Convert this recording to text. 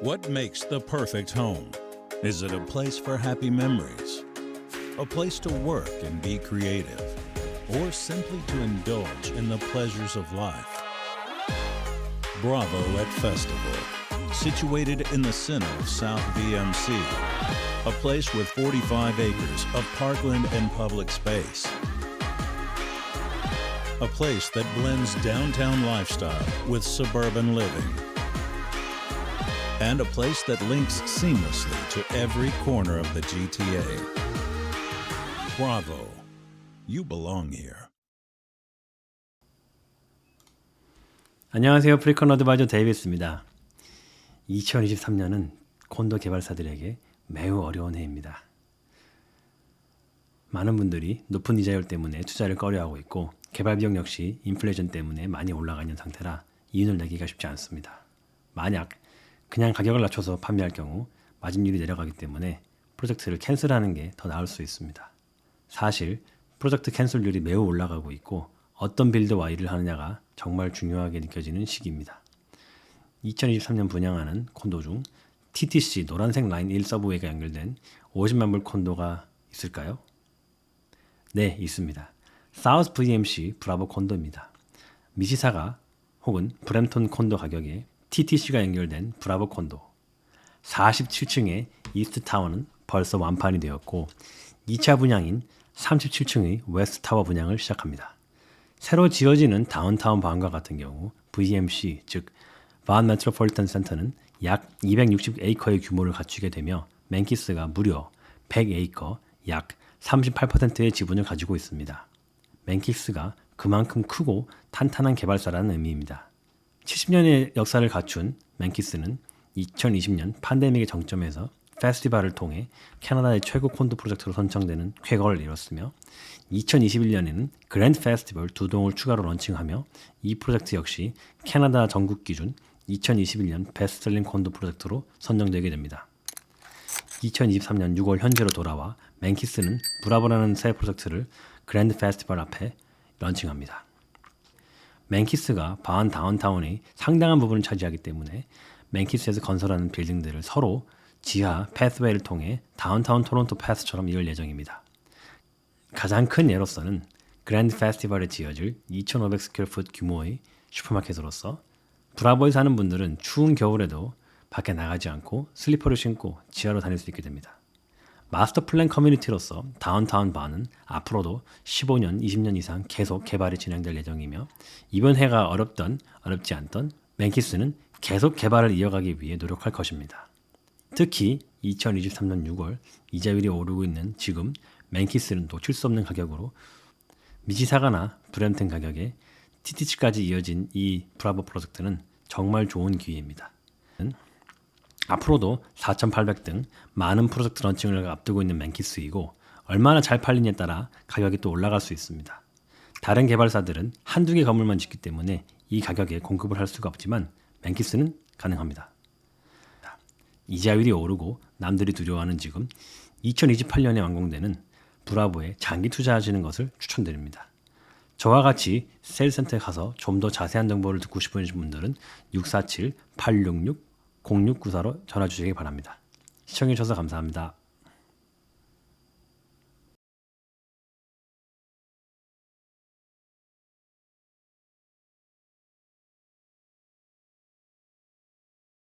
What makes the perfect home? Is it a place for happy memories? A place to work and be creative? Or simply to indulge in the pleasures of life? Bravo at Festival, situated in the center of South VMC, a place with 45 acres of parkland and public space. A place that blends downtown lifestyle with suburban living. And a place that links seamlessly to every corner of the GTA. Bravo. You belong here. 안녕하세요. 프리컨 어드바이저 데이비스입니다. 2023년은 콘도 개발사들에게 매우 어려운 해입니다. 많은 분들이 높은 이자율 때문에 투자를 꺼려하고 있고 개발 비용 역시 인플레이션 때문에 많이 올라가 있는 상태라 이윤을 내기가 쉽지 않습니다. 만약 그냥 가격을 낮춰서 판매할 경우 마진율이 내려가기 때문에 프로젝트를 캔슬하는 게 더 나을 수 있습니다. 사실 프로젝트 캔슬률이 매우 올라가고 있고 어떤 빌드와 일을 하느냐가 정말 중요하게 느껴지는 시기입니다. 2023년 분양하는 콘도 중 TTC 노란색 라인 1 서브웨이가 연결된 50만 불 콘도가 있을까요? 네, 있습니다. 사우스 VMC 브라보 콘도입니다. 미시사가 혹은 브램톤 콘도 가격에 TTC가 연결된 브라보 콘도 47층의 이스트 타워는 벌써 완판이 되었고 2차 분양인 37층의 웨스트 타워 분양을 시작합니다. 새로 지어지는 다운타운 반과 같은 경우 VMC 즉 반 메트로폴리탄 센터는 약 260에이커의 규모를 갖추게 되며 맨키스가 무려 100에이커 약 38%의 지분을 가지고 있습니다. 맨키스가 그만큼 크고 탄탄한 개발사라는 의미입니다. 70년의 역사를 갖춘 맨키스는 2020년 팬데믹의 정점에서 페스티벌을 통해 캐나다의 최고 콘도 프로젝트로 선정되는 쾌거를 이뤘으며 2021년에는 그랜드 페스티벌 두 동을 추가로 런칭하며 이 프로젝트 역시 캐나다 전국 기준 2021년 베스트셀링 콘도 프로젝트로 선정되게 됩니다. 2023년 6월 현재로 돌아와 맨키스는 브라보라는 새 프로젝트를 그랜드 페스티벌 앞에 런칭합니다. 맨키스가 바한 다운타운의 상당한 부분을 차지하기 때문에 맨키스에서 건설하는 빌딩들을 서로 지하 패스웨이를 통해 다운타운 토론토 패스처럼 이을 예정입니다. 가장 큰 예로서는 그랜드 페스티벌에 지어질 2,500 스퀘어풋 규모의 슈퍼마켓으로서 브라보에 사는 분들은 추운 겨울에도 밖에 나가지 않고 슬리퍼를 신고 지하로 다닐 수 있게 됩니다. 마스터 플랜 커뮤니티로서 다운타운 바는 앞으로도 15년, 20년 이상 계속 개발이 진행될 예정이며 이번 해가 어렵던 어렵지 않던 맨키스는 계속 개발을 이어가기 위해 노력할 것입니다. 특히 2023년 6월 이자율이 오르고 있는 지금 맨키스는 놓칠 수 없는 가격으로 미지사가나 브램튼 가격에 TTC까지 이어진 이 브라보 프로젝트는 정말 좋은 기회입니다. 앞으로도 4,800 등 많은 프로젝트 런칭을 앞두고 있는 맨키스이고 얼마나 잘 팔리냐에 따라 가격이 또 올라갈 수 있습니다. 다른 개발사들은 한두 개 건물만 짓기 때문에 이 가격에 공급을 할 수가 없지만 맨키스는 가능합니다. 이자율이 오르고 남들이 두려워하는 지금 2028년에 완공되는 브라보에 장기 투자하시는 것을 추천드립니다. 저와 같이 세일센터에 가서 좀 더 자세한 정보를 듣고 싶으신 분들은 647-866-0694로 전화 주시기 바랍니다. 시청해 주셔서 감사합니다.